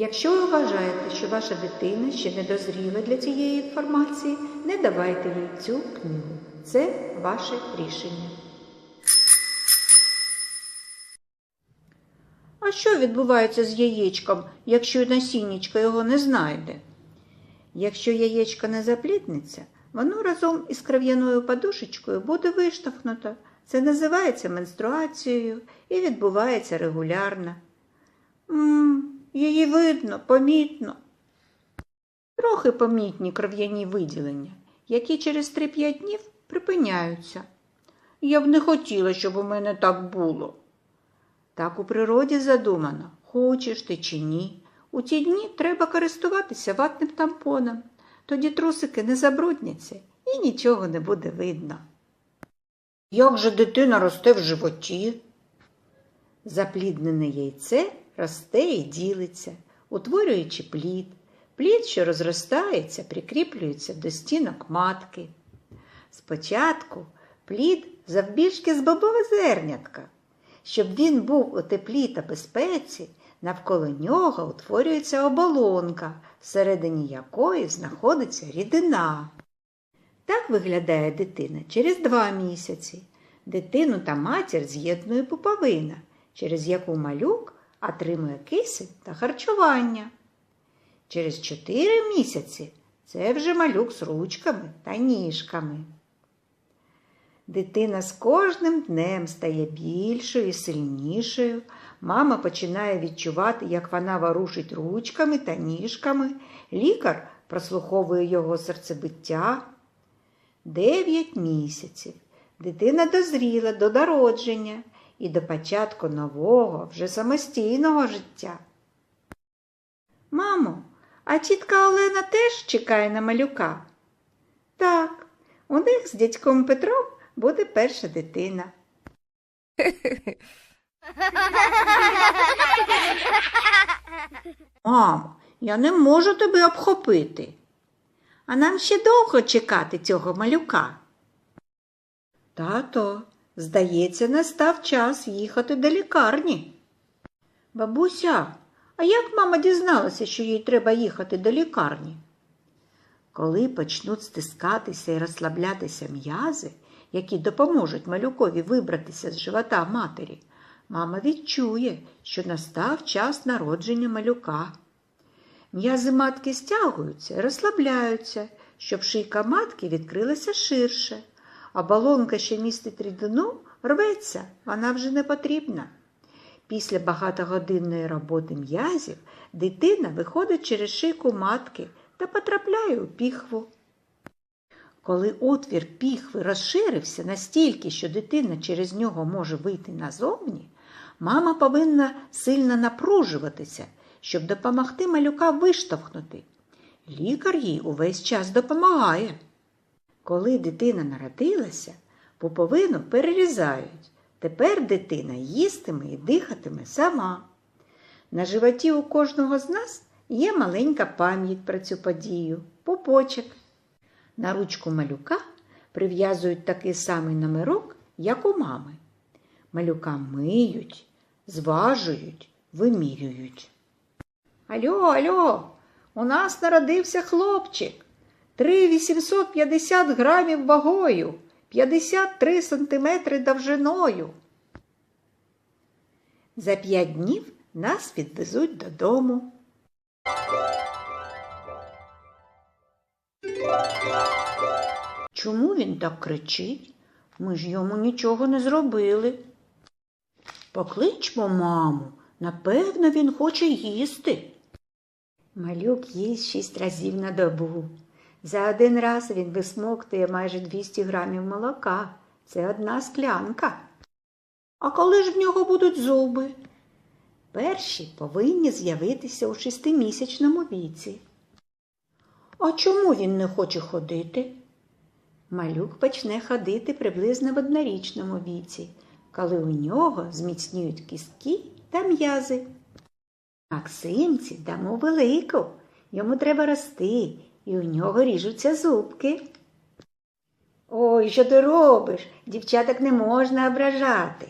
Якщо ви вважаєте, що ваша дитина ще не дозріла для цієї інформації, не давайте їй цю книгу. Це ваше рішення. А що відбувається з яєчком, якщо насіннячко його не знайде? Якщо яєчко не заплідниться, воно разом із кров'яною подушечкою буде виштовхнуто. Це називається менструацією і відбувається регулярно. М, її видно, помітно. Трохи помітні кров'яні виділення, які через 3-5 днів припиняються. Я б не хотіла, щоб у мене так було. Так у природі задумано, хочеш ти чи ні. У ті дні треба користуватися ватним тампоном. Тоді трусики не забрудняться і нічого не буде видно. Як же дитина росте в животі? Запліднене яйце росте і ділиться, утворюючи плід. Плід, що розростається, прикріплюється до стінок матки. Спочатку плід завбільшки з бобове зернятка. Щоб він був у теплі та безпеці, навколо нього утворюється оболонка, всередині якої знаходиться рідина. Так виглядає дитина через два місяці. Дитину та матір з'єднує пуповина, через яку малюк отримує кисень та харчування. Через чотири місяці це вже малюк з ручками та ніжками. Дитина з кожним днем стає більшою і сильнішою. Мама починає відчувати, як вона ворушить ручками та ніжками. Лікар прослуховує його серцебиття. Дев'ять місяців. Дитина дозріла до народження і до початку нового, вже самостійного життя. Мамо, а тітка Олена теж чекає на малюка? Так, у них з дядьком Петром буде перша дитина. Мамо, я не можу тебе обхопити. А нам ще довго чекати цього малюка. Тато, здається, настав час їхати до лікарні. Бабуся, а як мама дізналася, що їй треба їхати до лікарні? Коли почнуть стискатися і розслаблятися м'язи, які допоможуть малюкові вибратися з живота матері, мама відчує, що настав час народження малюка. М'язи матки стягуються і розслабляються, щоб шийка матки відкрилася ширше, а балонка, що містить рідину, рветься, вона вже не потрібна. Після багатогодинної роботи м'язів дитина виходить через шийку матки та потрапляє у піхву. Коли отвір піхви розширився настільки, що дитина через нього може вийти назовні, мама повинна сильно напружуватися, щоб допомогти малюка виштовхнути. Лікар їй увесь час допомагає. Коли дитина народилася, пуповину перерізають. Тепер дитина їстиме і дихатиме сама. На животі у кожного з нас є маленька пам'ять про цю подію, пупочок. На ручку малюка прив'язують такий самий номерок, як у мами. Малюка миють, зважують, вимірюють. Альо, альо, у нас народився хлопчик. 3,850 грамів вагою, 53 сантиметри довжиною. За п'ять днів нас відвезуть додому. Чому він так кричить? Ми ж йому нічого не зробили. Покличмо маму, напевно, він хоче їсти. Малюк їсть шість разів на добу. За один раз він висмоктує майже 200 грамів молока. Це одна склянка. А коли ж в нього будуть зуби? Перші повинні з'явитися у шестимісячному віці. А чому він не хоче ходити? Малюк почне ходити приблизно в однорічному віці, коли у нього зміцнюють кістки та м'язи. Максимці дамо велику, йому треба рости, і у нього ріжуться зубки. Ой, що ти робиш? Дівчаток не можна ображати.